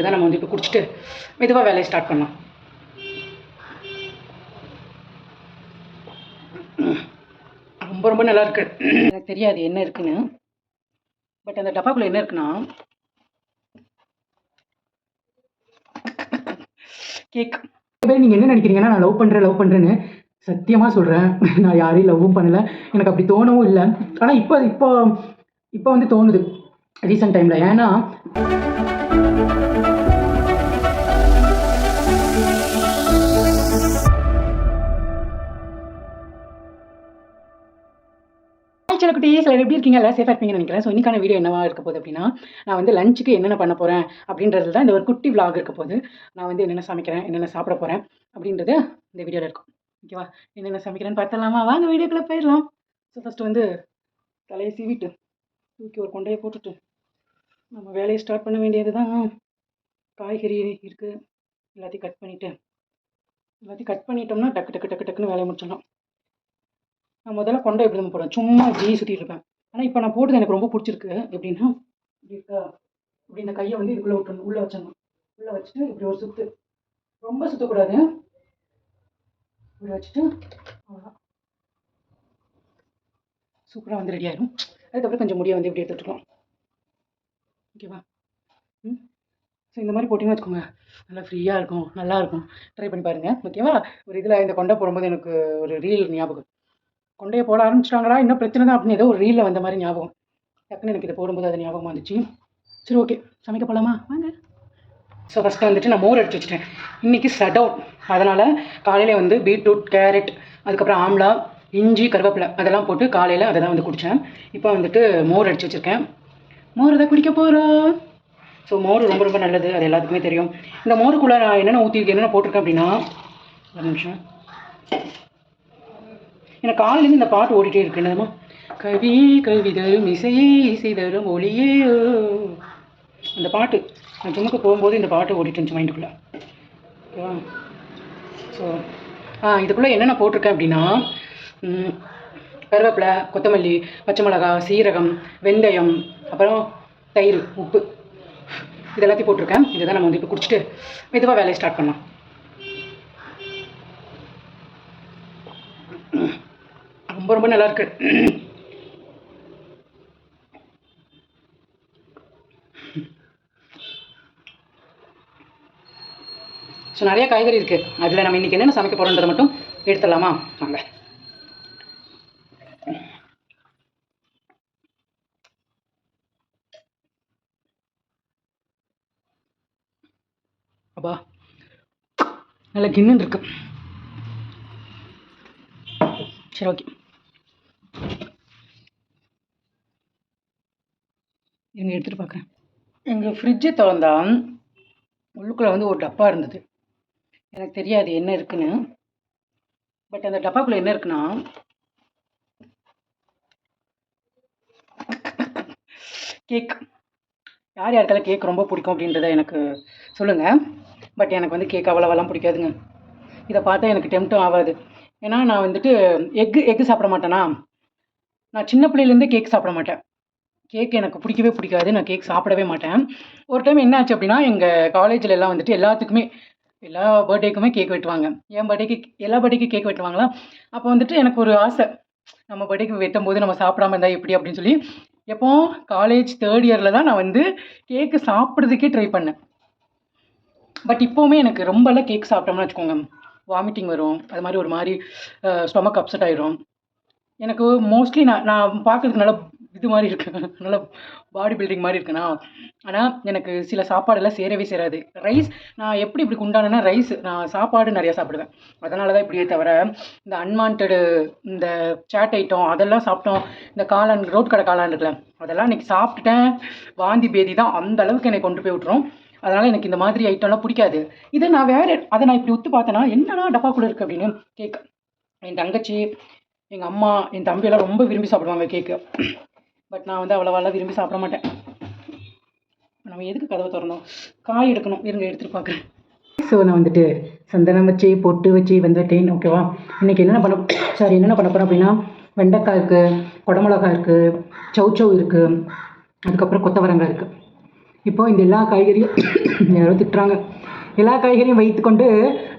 இதுதான் நம்ம வந்து இப்போ குடிச்சிட்டு மெதுவாக வேலையை ஸ்டார்ட் பண்ணலாம். ரொம்ப ரொம்ப நல்லா இருக்கு. எனக்கு தெரியாது என்ன இருக்குன்னு. பட் அந்த டப்பாக்குள்ள என்ன இருக்குன்னா கேக் பேர் நீங்கள் என்ன நினைக்கிறீங்கன்னா நான் லவ் பண்ணுறேன் லவ் பண்ணுறேன்னு சத்தியமாக சொல்கிறேன் நான் யாரையும் லவ்வும் பண்ணலை. எனக்கு அப்படி தோணவும் இல்லை. ஆனால் இப்போ இப்போ இப்போ வந்து தோணுது. ரீசெண்ட் டைமில் ஏன்னா சில குட்டீஸ் எல்லாரும் எப்படி இருக்கீங்க எல்லாம் சேஃபாக இருப்பீங்கன்னு நினைக்கிறேன். ஸோ இன்னைக்கான வீடியோ என்னவா இருக்க போகுது அப்படின்னா நான் வந்து லஞ்சுக்கு என்னென்ன பண்ண போகிறேன் அப்படின்றது தான் இந்த ஒரு குட்டி விளாக் இருக்க போகுது. நான் வந்து என்னென்ன சமைக்கிறேன் என்னென்ன சாப்பிட போகிறேன் அப்படின்றது இந்த வீடியோவில் இருக்கும். ஓகேவா என்னென்ன சமைக்கிறேன்னு பார்த்தலாமா வாங்க வீடியோக்குள்ளே போயிடலாம். ஸோ ஃபஸ்ட்டு வந்து தலையை சீவிட்டு தூக்கி ஒரு கொண்டையை போட்டுட்டு நம்ம வேலையை ஸ்டார்ட் பண்ண வேண்டியது தான். காய்கறி இருக்குது எல்லாத்தையும் கட் பண்ணிவிட்டு எல்லாத்தையும் கட் பண்ணிட்டோம்னா டக்கு டக்கு டக்கு டக்குன்னு வேலையை முடிச்சிடலாம். நான் முதல்ல கொண்டை எப்படி தான் போடுவேன் சும்மா இப்படியே சுற்றிட்டு இருப்பேன். ஆனால் இப்போ நான் போட்டது எனக்கு ரொம்ப பிடிச்சிருக்கு. எப்படின்னா இப்படி இருக்கா? இப்படி இந்த கையை வந்து இதுக்குள்ளே விட்டு உள்ளே வச்சிடணும். உள்ளே வச்சுட்டு இப்படி ஒரு சுற்று ரொம்ப சுற்றக்கூடாது இப்படி வச்சுட்டு அவ்வளோதான் சூப்பராக வந்து ரெடி ஆயிடும் அதுக்கப்புறம் கொஞ்சம் முடியை வந்து இப்படி எடுத்துக்கலாம் ஓகேவா? ம். ஸோ இந்த மாதிரி போட்டிங்கன்னு வச்சுக்கோங்க. நல்லா ஃப்ரீயாக இருக்கும். நல்லா இருக்கும். ட்ரை பண்ணி பாருங்கள் ஓகேவா? ஒரு இதில் இந்த கொண்டை போடும்போது எனக்கு ஒரு ரீல் ஞாபகம். கொண்டையை போட ஆரம்பிச்சிட்டாங்களா இன்னும் பிரச்சனை தான் அப்படின்னு ஏதோ ஒரு ரீலில் வந்த மாதிரி ஞாபகம். டக்குன்னு எனக்கு இதை போடும்போது அது ஞாபகம் வந்துச்சு. சரி ஓகே சமைக்க போகலாமா வாங்க. ஸோ ஃபஸ்ட்டு வந்துட்டு நான் மோர் அடிச்சு வச்சுட்டேன். இன்றைக்கி சடவுன் அதனால் காலையில் வந்து பீட்ரூட் கேரட் அதுக்கப்புறம் ஆம்லா இஞ்சி கருவேப்பிலை அதெல்லாம் போட்டு காலையில் அதை தான் வந்து குடித்தேன் இப்போ வந்துட்டு மோர் அடிச்சு வச்சுருக்கேன். மோர் தான் குடிக்க போகிறோம் ஸோ மோர் ரொம்ப ரொம்ப நல்லது. அது எல்லாத்துக்குமே தெரியும். இந்த மோருக்குள்ளே நான் என்னென்ன ஊற்றி என்னென்ன போட்டிருக்கேன் அப்படின்னா ஒரு நிமிஷம். எனக்கு காலையிலேருந்து இந்த பாட்டு ஓடிட்டே இருக்கு என்னதுமா கவி கவி தரும் இசையே இசை தரும் ஒளியே. அந்த பாட்டு நான் ஜிம்முக்கு போகும்போது இந்த பாட்டு ஓடிட்டு இருந்துச்சு மைண்டுக்குள்ளே. ஓகேவா? ஸோ ஆ இதுக்குள்ளே என்னென்ன போட்டிருக்கேன் அப்படின்னா கருவேப்பிலை கொத்தமல்லி பச்சை மிளகா சீரகம் வெந்தயம் அப்புறம் தயிர் உப்பு. இது எல்லாத்தையும் போட்டிருக்கேன். இதை தான் நம்ம வந்து இப்போ குடிச்சிட்டு மெதுவாக வேலையை ஸ்டார்ட் பண்ணலாம். ரொம்ப ரொம்ப நல்லா இருக்கு. ஸோ நிறைய காய்கறி இருக்குது அதில் நம்ம இன்றைக்கி என்னென்ன சமைக்க போகிறோன்றதை மட்டும் எடுத்துடலாமா? வாங்க. அப்பா நல்ல கிண்ணுன்னு இருக்கு. சரி ஓகே இருங்க எடுத்துகிட்டு பார்க்குறேன் எங்கள் ஃப்ரிட்ஜை திறந்தா உள்ளுக்குள்ளே வந்து ஒரு டப்பா இருந்தது. எனக்கு தெரியாது என்ன இருக்குன்னு. பட் அந்த டப்பாக்குள்ளே என்ன இருக்குன்னா கேக் யார் யாருக்கெல்லாம் கேக் ரொம்ப பிடிக்கும் அப்படின்றத எனக்கு சொல்லுங்கள் பட் எனக்கு வந்து கேக் அவ்வளோவெல்லாம் பிடிக்காதுங்க. இதை பார்த்தா எனக்கு டெம்ட்டும் ஆகாது. ஏன்னா நான் வந்துட்டு எக்கு எக்கு சாப்பிட மாட்டேனா? நான் சின்ன பிள்ளையிலேருந்தே கேக் சாப்பிட மாட்டேன். கேக் எனக்கு பிடிக்கவே பிடிக்காது. நான் கேக் சாப்பிடவே மாட்டேன். ஒரு டைம் என்ன ஆச்சு அப்படின்னா எங்கள் காலேஜில் எல்லாம் வந்துட்டு எல்லாத்துக்குமே எல்லா பர்த்டேக்குமே கேக் வெட்டுவாங்க. என் பர்த்டேக்கு எல்லா பர்த்டேக்கு கேக் வெட்டுவாங்களா? அப்போ வந்துட்டு எனக்கு ஒரு ஆசை. நம்ம பர்த்டேக்கு வெட்டும் போது நம்ம சாப்பிடாம இருந்தால் எப்படி அப்படின்னு சொல்லி எப்போ காலேஜ் தேர்ட் இயரில் தான் நான் வந்து கேக்கு சாப்பிட்றதுக்கே ட்ரை பண்ணேன். பட் இப்போவுமே எனக்கு ரொம்பலாம் கேக் சாப்பிட்டோம்னு வச்சுக்கோங்க. வாமிட்டிங் வரும். அது மாதிரி ஒரு மாதிரி ஸ்டொமக் அப்செட் ஆயிரும். எனக்கு மோஸ்ட்லி நான் நான் பார்க்கறதுக்கு நல்லா இது மாதிரி இருக்கேன் நல்லா பாடி பில்டிங் மாதிரி இருக்குண்ணா ஆனால் எனக்கு சில சாப்பாடெல்லாம் சேரவே சேராது. ரைஸ் நான் எப்படி இப்படி குண்டானேன்னா ரைஸ் நான் சாப்பாடு நிறையா சாப்பிடுவேன். அதனால தான் இப்படியே தவிர இந்த அன்வான்டு இந்த சேட் ஐட்டம் அதெல்லாம் சாப்பிட்டோம். இந்த காளான் ரோட் கடை காளான் இருக்குல்ல அதெல்லாம் இன்றைக்கி சாப்பிட்டுட்டேன். வாந்தி பேதி தான். அந்த அளவுக்கு என்னை கொண்டு போய் விட்டுரும். அதனால் எனக்கு இந்த மாதிரி ஐட்டம்லாம் பிடிக்காது. இதை நான் வேறு அதை நான் இப்படி ஒத்து பார்த்தேன்னா என்னடா டப்பாக்குள்ளே இருக்குது அப்படின்னு கேக் என் தங்கச்சி எங்கள் அம்மா என் தம்பியெல்லாம் ரொம்ப விரும்பி சாப்பிடுவாங்க கேக்கு பட் நான் வந்து அவ்வளோவெல்லாம் விரும்பி சாப்பிட மாட்டேன். நம்ம எதுக்கு கதவை திறந்தோம்? காய் எடுக்கணும். இருங்க எடுத்துகிட்டு பார்க்குறேன் ஸோ நான் வந்துட்டு சந்தனம் வச்சு பொட்டு வச்சு வந்துட்டேன் ஓகேவா இன்றைக்கி என்னென்ன பண்ண சாரி என்னென்ன பண்ண போகிறோம் அப்படின்னா வெண்டைக்காய் இருக்குது குடமிளகா இருக்குது சௌச்சௌ இருக்குது அதுக்கப்புறம் கொத்தவரங்காய் இருக்குது இப்போ இந்த எல்லா காய்கறியும் யாரோ திட்டுறாங்க. எல்லா காய்கறியும் வைத்துக்கொண்டு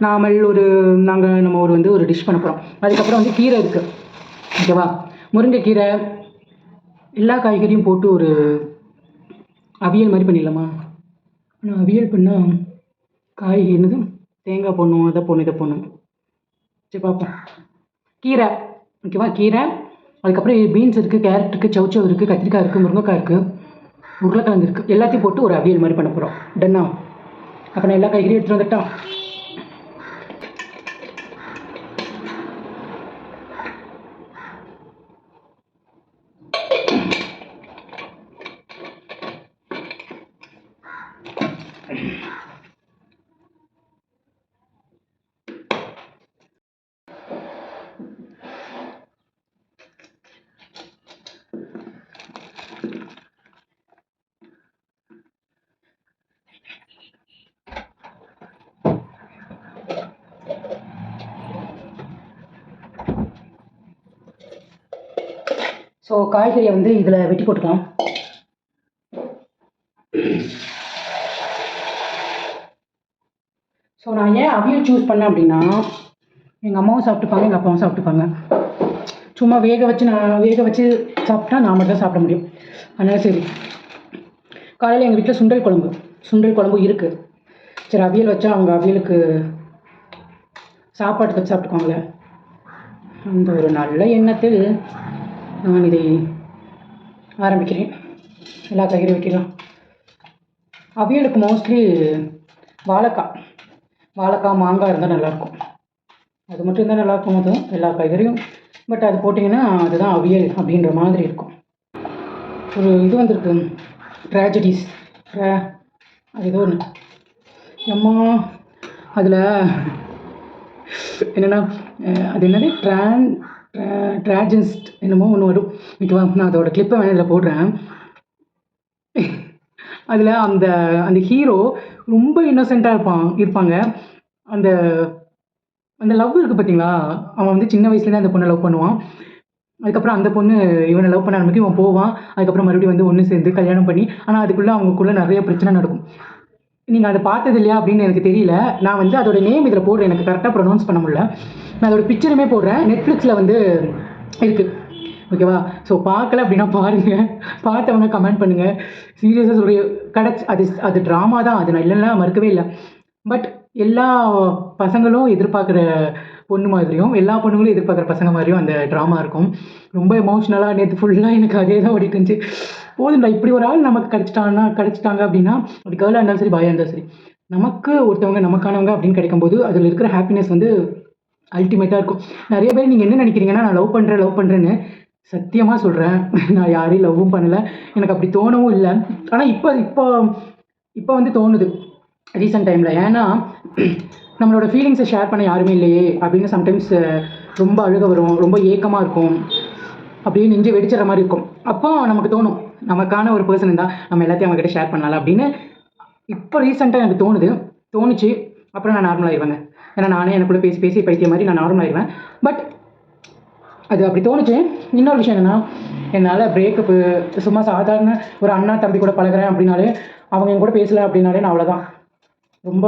நாமல் ஒரு நாங்கள் நம்ம ஒரு வந்து ஒரு டிஷ் பண்ண போகிறோம் அதுக்கப்புறம் வந்து கீரை இருக்குது ஓகேவா முருங்கைக்கீரை எல்லா காய்கறியும் போட்டு ஒரு அவியல் மாதிரி பண்ணிடலாமா? ஆனால் அவியல் பண்ணால் காய் என்னது? தேங்காய் போடணும் அதை போடணும் இதை போடணும். சரி பார்ப்போம். கீரை. ஓகேவா? கீரை. அதுக்கப்புறம் பீன்ஸ் இருக்குது கேரட் இருக்குது சவுச்சவ் இருக்குது கத்திரிக்காய் இருக்குது முருங்கைக்காய் இருக்குது உருளைக்கிழங்கு இருக்குது எல்லாத்தையும் போட்டு ஒரு அவியல் மாதிரி பண்ண போகிறோம் டன்னா அப்போ நான் எல்லா காய்கறியும் எடுத்துகிட்டு வந்துட்டா ஸோ காய்கறியை வந்து இதில் வெட்டி போட்டுக்கலாம். ஸோ நான் ஏன் அவியல் சூஸ் பண்ணேன் அப்படின்னா எங்கள் அம்மாவும் சாப்பிட்டுப்பாங்க எங்கள் அப்பாவும் சாப்பிட்டுப்பாங்க. சும்மா வேக வச்சு நான் வேக வச்சு சாப்பிட்டா நான் மட்டும் தான் சாப்பிட முடியும். அதனால் சரி. காலையில் எங்கள் வீட்டில் சுண்டல் குழம்பு. சுண்டல் குழம்பு இருக்குது சரி அவியல் வச்சா அவங்க அவியலுக்கு சாப்பாட்டுக்கு வச்சு சாப்பிட்டுக்குவாங்களே. அந்த ஒரு நல்ல எண்ணத்தில் நான் இதை ஆரம்பிக்கிறேன். எல்லா காய்கறி வெட்டிடலாம். அவியலுக்கு மோஸ்ட்லி வாழைக்காய். வாழைக்காய் மாங்காய் இருந்தால் நல்லாயிருக்கும். அது மட்டும் இருந்தால் நல்லாயிருக்கும் அதுவும் எல்லா காய்கறியும். பட் அது போட்டிங்கன்னா அதுதான் அவியல் அப்படின்ற மாதிரி இருக்கும். ஒரு இது வந்திருக்கு. ட்ராஜடிஸ் அது ஏதோ ஒன்று எம்மா அதில் என்னென்னா அது என்னது? ட்ரான் ட்ராஜன்ஸ்ட் என்னமோ ஒன்று வரும். ஓகேவா நான் அதோட கிளிப்பை வேணா இதில் போடுறேன். அதில் அந்த அந்த ஹீரோ ரொம்ப இன்னோசென்ட்டாக இருப்பான் இருப்பாங்க. அந்த அந்த லவ் இருக்குது பார்த்தீங்களா அவன் வந்து சின்ன வயசுலேருந்து அந்த பொண்ணை லவ் பண்ணுவான். அதுக்கப்புறம் அந்த பொண்ணு இவனை லவ் பண்ண ஆரம்பிக்கும் இவன் போவான். அதுக்கப்புறம் மறுபடியும் வந்து ஒன்று சேர்ந்து கல்யாணம் பண்ணி ஆனால் அதுக்குள்ளே அவங்களுக்குள்ள நிறைய பிரச்சனை நடக்கும். நீங்கள் அதை பார்த்தது இல்லையா அப்படின்னு எனக்கு தெரியல. நான் வந்து அதோட நேம் இதில் போடுறேன். எனக்கு கரெக்டாக ப்ரொனவுன்ஸ் பண்ண முடியல. நான் அதோட பிக்சருமே போடுறேன். நெட்ஃப்ளிக்ஸில் வந்து இருக்குது ஓகேவா ஸோ பார்க்கல அப்படின்னா பாருங்கள் பார்த்தவங்க கமெண்ட் பண்ணுங்கள் சீரியஸாக சொல்கிற கிடச்சி அது அது ட்ராமா தான். அது நான் இல்லைன்னா மறுக்கவே இல்லை. பட் எல்லா பசங்களும் எதிர்பார்க்குற பொண்ணு மாதிரியும் எல்லா பொண்ணுங்களும் எதிர்பார்க்குற பசங்க மாதிரியும் அந்த ட்ராமா இருக்கும். ரொம்ப எமோஷ்னலாக நேற்று ஃபுல்லாக எனக்கு அதே தான் ஓடிட்டு இருந்துச்சு. போதும்டா இப்படி ஒரு ஆள் நமக்கு கிடச்சிட்டாங்கன்னா கிடச்சிட்டாங்க அப்படின்னா அது கேர்ளாக இருந்தாலும் சரி பாயாக இருந்தாலும் சரி நமக்கு ஒருத்தவங்க நமக்கானவங்க அப்படின்னு கிடைக்கும்போது அதில் இருக்கிற ஹாப்பினஸ் வந்து அல்டிமேட்டாக இருக்கும். நிறைய பேர் நீங்கள் என்ன நினைக்கிறீங்கன்னா நான் லவ் பண்ணுறேன் லவ் பண்ணுறேன்னு சத்தியமாக சொல்கிறேன் நான் யாரையும் லவ்வும் பண்ணலை. எனக்கு அப்படி தோணவும் இல்லை. ஆனால் இப்போ இப்போ இப்போ வந்து தோணுது. ரீசெண்ட் டைமில் ஏன்னா நம்மளோட ஃபீலிங்ஸை ஷேர் பண்ண யாருமே இல்லையே அப்படின்னு சம்டைம்ஸ் ரொம்ப அழுக வரும் ரொம்ப ஏக்கமாக இருக்கும். அப்படியே நெஞ்சு வெடிச்சிடுற மாதிரி இருக்கும். அப்போ நமக்கு தோணும் நமக்கான ஒரு பர்சன் இருந்தால் நம்ம எல்லாத்தையும் அவங்ககிட்ட ஷேர் பண்ணலாம் அப்படின்னு. இப்போ ரீசெண்டாக எனக்கு தோணுது தோணுச்சு அப்புறம் நான் நார்மல் ஆயிடுவேங்க ஏன்னா நானே எனக்குள்ளே பேசி பேசி பைத்திய மாதிரி நான் நார்மல் ஆயிடுவேன் பட் அது அப்படி தோணுச்சு. இன்னொரு விஷயம் என்னென்னா என்னால் பிரேக்கப்பு சும்மா சாதாரண ஒரு அண்ணா தம்பி கூட பழகுறேன் அப்படின்னாலே அவங்க என் கூட பேசலை அப்படின்னாலே நான் அவ்வளோதான் ரொம்ப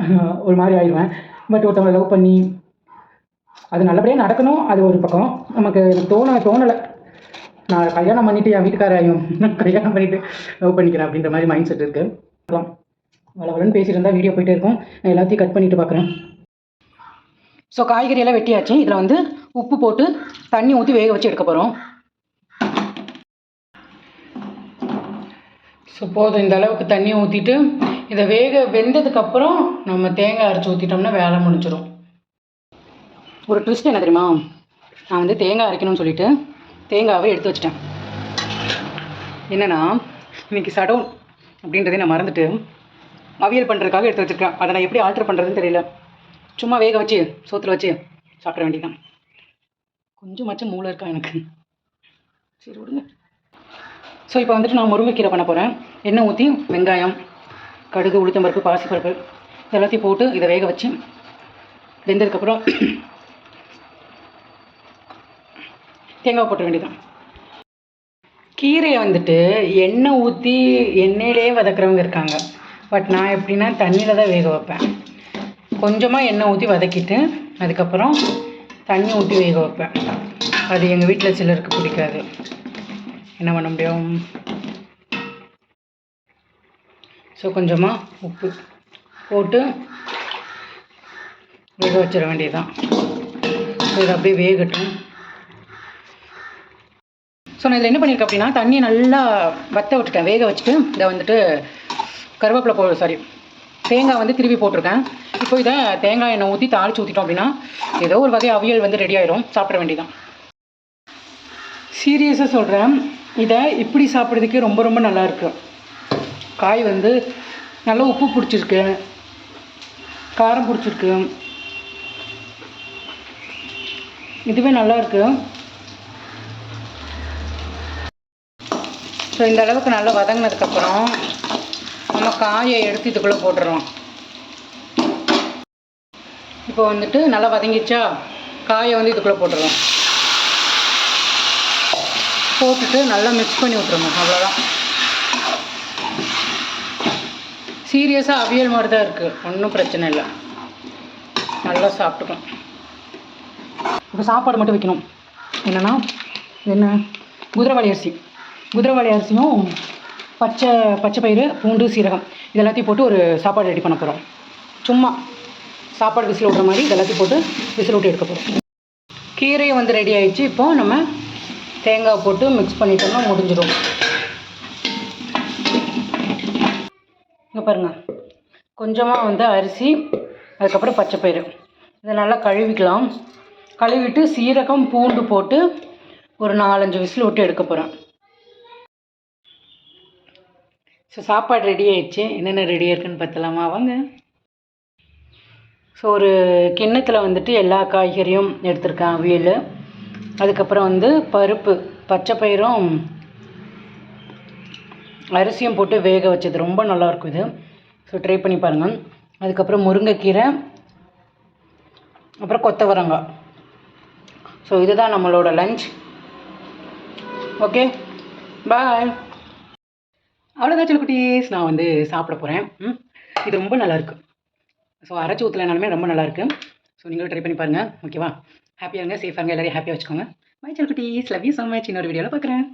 ஒரு மாதிரி ஆயிடுவேன். பட் ஒருத்தவங்களை லவ் பண்ணி அது நல்லபடியாக நடக்கணும் அது ஒரு பக்கம். நமக்கு எனக்கு தோண தோணலை. நான் கல்யாணம் பண்ணிவிட்டு என் வீட்டுக்காரையும் கல்யாணம் பண்ணிவிட்டு லவ் பண்ணிக்கிறேன் அப்படின்ற மாதிரி மைண்ட் செட் இருக்குது வள வளவலன்னு பேசிட்டு இருந்தால் வீடியோ போயிட்டே இருக்கும். நான் எல்லாத்தையும் கட் பண்ணிட்டு பார்க்குறேன். ஸோ காய்கறி எல்லாம் வெட்டியாச்சு. இதில் வந்து உப்பு போட்டு தண்ணி ஊற்றி வேக வச்சு எடுக்க போகிறோம் ஸோ போதும். இந்த அளவுக்கு தண்ணி ஊற்றிட்டு இதை வேக வெந்ததுக்கப்புறம் நம்ம தேங்காய் அரைச்சி ஊற்றிட்டோம்னா வேலை முடிஞ்சிடும் ஒரு ட்விஸ்ட் என்ன தெரியுமா? நான் வந்து தேங்காய் அரைக்கணும்னு சொல்லிட்டு தேங்காவை எடுத்து வச்சிட்டேன். என்னென்னா இன்றைக்கி சடவுன் அப்படின்றதே நான் மறந்துட்டு அவியல் பண்ணுறதுக்காக எடுத்து வச்சுருக்கேன். அதை நான் எப்படி ஆல்டர் பண்ணுறதுன்னு தெரியல. சும்மா வேக வச்சு சோத்தில் வச்சு சாப்பிட வேண்டியதான் கொஞ்சமாச்சும் மூளை இருக்கா எனக்கு? சரி விடுங்க. ஸோ இப்போ வந்துட்டு நான் முருங்கைக்கீரை பண்ண போகிறேன் எண்ணெய் ஊற்றி வெங்காயம் கடுகு உளுத்தம்பருப்பு பாசிப்பருப்பு இது எல்லாத்தையும் போட்டு இதை வேக வச்சு வெந்ததுக்கப்புறம் தேங்காய் போட்ட வேண்டியதான் கீரையை வந்துட்டு எண்ணெய் ஊற்றி எண்ணெயிலேயே வதக்குறவங்க இருக்காங்க. பட் நான் எப்படின்னா தண்ணியில் தான் வேக வைப்பேன். கொஞ்சமாக எண்ணெய் ஊற்றி வதக்கிட்டு அதுக்கப்புறம் தண்ணி ஊற்றி வேக வைப்பேன். அது எங்கள் வீட்டில் சிலருக்கு பிடிக்காது. என்ன பண்ண முடியும்? ஸோ கொஞ்சமாக உப்பு போட்டு வேக வச்சிட வேண்டியதுதான். ஸோ இது அப்படியே வேகட்டும். ஸோ நான் இதில் என்ன பண்ணியிருக்கேன் அப்படின்னா தண்ணியை நல்லா வத்த விட்டுட்டேன். வேக வச்சுட்டு இதை வந்துட்டு கருவேப்பிலை போ சாரி தேங்காய் வந்து திருப்பி போட்டிருக்கேன். இப்போ இதை தேங்காய் எண்ணெய் ஊற்றி தாளித்து ஊற்றிட்டோம் அப்படின்னா ஏதோ ஒரு வகை அவியல் வந்து ரெடி ஆயிரும். சாப்பிட வேண்டியதான் சீரியஸாக சொல்கிறேன் இதை இப்படி சாப்பிட்றதுக்கே ரொம்ப ரொம்ப நல்லாயிருக்கு காய் வந்து நல்லா உப்பு பிடிச்சிருக்கு காரம் பிடிச்சிருக்கு இதுவே நல்லா இருக்கு. ஸோ இந்த அளவுக்கு நல்லா வதங்கினதுக்கப்புறம் நம்ம காயை எடுத்து இதுக்குள்ளே போட்டுறோம் இப்போ வந்துட்டு நல்லா வதங்கிச்சா காயை வந்து இதுக்குள்ளே போட்டுருவோம் போட்டுட்டு நல்லா மிக்ஸ் பண்ணி விட்ருணும் அவ்வளோதான் சீரியஸாக அவியல் மாதிரி தான் இருக்குது ஒன்றும் பிரச்சனை இல்லை. நல்லா சாப்பிட்டுக்கலாம் இப்போ சாப்பாடு மட்டும் வைக்கணும். என்னென்னா என்ன? குதிரைவாளி அரிசி. குதிரைவாளி அரிசியும் பச்சை பச்சை பயிறு பூண்டு சீரகம். இது எல்லாத்தையும் போட்டு ஒரு சாப்பாடு ரெடி பண்ண போகிறோம் சும்மா சாப்பாடு விசில் விட்ற மாதிரி இது எல்லாத்தையும் போட்டு விசில் விட்டு எடுக்க போகிறோம் கீரையும் வந்து ரெடி ஆகிடுச்சு இப்போ நம்ம தேங்காய் போட்டு மிக்ஸ் பண்ணிட்டோம்னா முடிஞ்சிடும். இங்கே பாருங்கள் கொஞ்சமாக வந்து அரிசி அதுக்கப்புறம் பச்சை பயிறு இதை நல்லா கழுவிக்கலாம். கழுவிட்டு சீரகம் பூண்டு போட்டு ஒரு நாலஞ்சு விசில் விட்டு எடுக்க போகிறேன் ஸோ சாப்பாடு ரெடி ஆயிடுச்சு. என்னென்ன ரெடியாக இருக்குன்னு பார்த்தலாமா? வாங்க. ஸோ ஒரு கிண்ணத்தில் வந்துட்டு எல்லா காய்கறியும் எடுத்திருக்கேன் அவியல். அதுக்கப்புறம் வந்து பருப்பு பச்சை பயிரும் அரிசியும் போட்டு வேக வச்சது. ரொம்ப நல்லாயிருக்கும் இது. ஸோ ட்ரை பண்ணி பாருங்கள் அதுக்கப்புறம் முருங்கைக்கீரை அப்புறம் கொத்தவரங்காய். ஸோ இதுதான் நம்மளோட லஞ்ச் ஓகே பாய் அவ்வளோதான் சில குட்டீஸ் நான் வந்து சாப்பிட போகிறேன் ம்? இது ரொம்ப நல்லாயிருக்கு. ஸோ அரைச்சி ஊற்றலைனாலுமே ரொம்ப நல்லாயிருக்கு. ஸோ நீங்களும் ட்ரை பண்ணி பாருங்கள் ஓகேவா ஹாப்பியாக இருங்க சேஃபாக இருங்க எல்லாரையும் ஹாப்பியாக வச்சுக்கோங்க. பை சில குட்டீஸ் லவ் யூ ஸோ மச் இன்னொரு வீடியோவில் பார்க்குறேன்